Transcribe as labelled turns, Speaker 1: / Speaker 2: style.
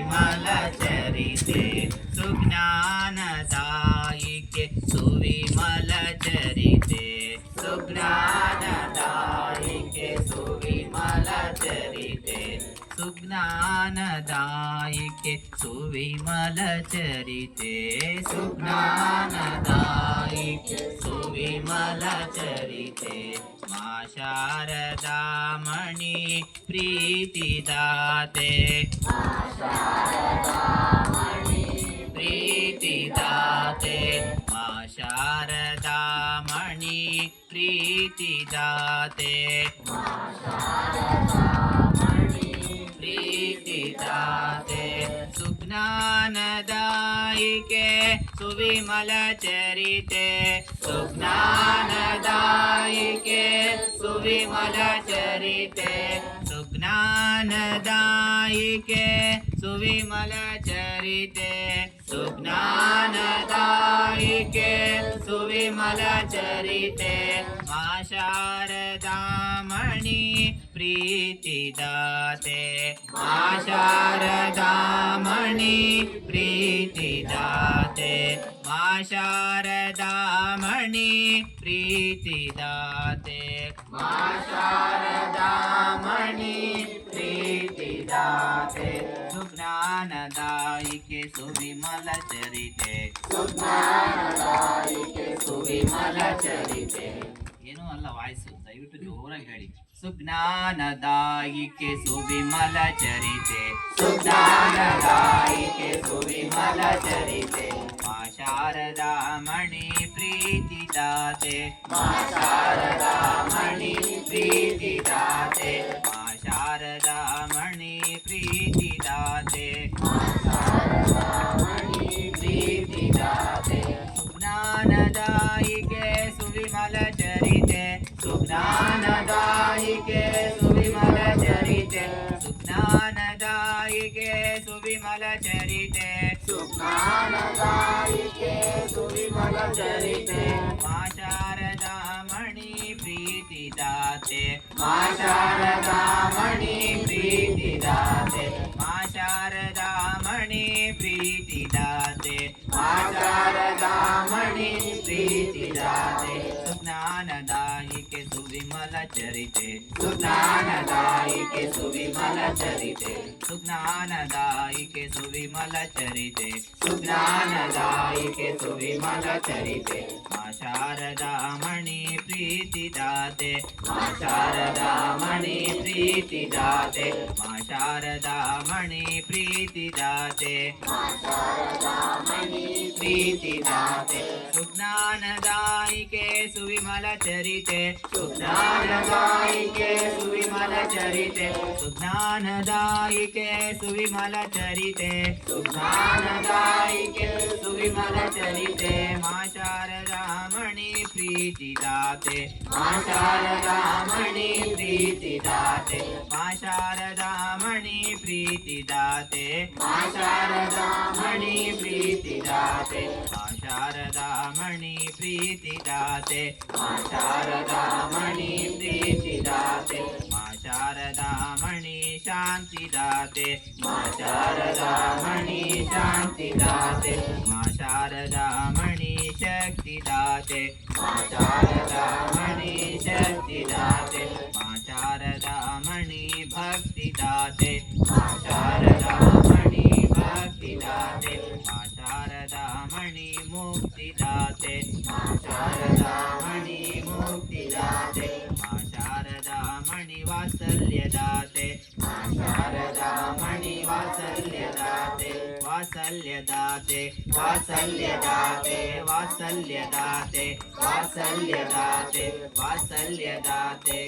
Speaker 1: सुविमल चरिते सुज्ञानदायिके सुविमल सुज्ञानदायिके सुविमल चरिते सुज्ञानदायिके सुविमल चरिते मा शारदामणि प्रीतिदाते। प्रीतिदाते मा शारदामणि प्रीतिदाते। ते सुज्ञानदायिके सुविमलचरिते। सुज्ञानदायिके सुविमलचरिते। सुज्ञानदायिके सुविमलचरिते। सुज्ञानदायिके सुविमलचरिते। सुविमल चरिते प्रीतिदाते। शारदामणि प्रीतिदाते। मा शारदामणि प्रीतिदाते। मा शारदामणि प्रीतिदाते। सुज्ञानदायिके सुविमलचरिते
Speaker 2: सुज्ञानदायिके
Speaker 1: सुविमलचरिते ಅಲ್ಲ ವಾಯ್ಸು, ದಯವಿಟ್ಟು ಜೋರಾಗಿ ಹೇಳಿ. ಸುಜ್ಞಾನದಾಯಿಕೆ ಸುವಿಮಲ ಚರಿತೆ. ಸುಜ್ಞಾನದಾಯಿಕೆ ಸುವಿಮಲ ಚರಿತೆ. ಮಾ ಶಾರದಾ ಮಣಿ ಪ್ರೀತಿದಾತೆ ಮಾ ಶಾರದಾ ಮಣಿ
Speaker 2: ಸುಜ್ಞಾನದಾಯಿಕೆ ಸುವಿಮಲ ಚರಿತೆ
Speaker 1: ಮಾ ಶಾರದಾ ಮಣಿ ಪ್ರೀತಿದಾತೆ ಮಾ ಶಾರದಾ ಮಣಿ ಪ್ರೀತಿದಾತೆ ಮಾ ಶಾರದಾ ಮಣಿ ಪ್ರೀತಿದಾತೆ ಮಾ ಶಾರದಾ ಮಣಿ ಪ್ರೀತಿದಾತೆ ಸುಜ್ಞಾನದಾಯಿಕೆ सुविमल चरिते के सुविमल चरिते सुज्ञानदायिके सुविमल चरिते सुज्ञानदायिके सुविमल चरिते शारदा मणि प्रीतिदाते मा शारदामणि प्रीतिदाते मा शारदामणि प्रीतिदाते मा सुज्ञान प्रीतिदाते के सुविमल चरिते सुज्ञान ज्ञानदायिके सुविमलचरिते सुज्ञानदायिके सुविमलचरिते सुज्ञानदायिके सुविमलचरिते मा शारद प्रीतिदाते। मा शारदामणि प्रीतिदाते। मा शारदामणि प्रीतिदाते। मा शारदामणि प्रीतिदाते। मा शारदामणि प्रीतिदाते। मा शारदामणि प्रीतिदाते। मा शारदामणि शान्तिदाते मा शारदामणि शान्तिदाते मा शारदामणि शक्तिदाते माचारदामणि शक्तिदाते माचारदामणि भक्तिदाते माचारदामणि भक्तिदाते माचारदामणि मुक्तिदाते माचारदामणि मुक्तिदाते माचारदामणि वात्सल्य ವಾತ್ಸಲ್ಯದಾತೆ ವಾತ್ಸಲ್ಯದಾತೆ ವಾತ್ಸಲ್ಯದಾತೆ ವಾತ್ಸಲ್ಯದಾತೆ ವಾತ್ಸಲ್ಯದಾತೆ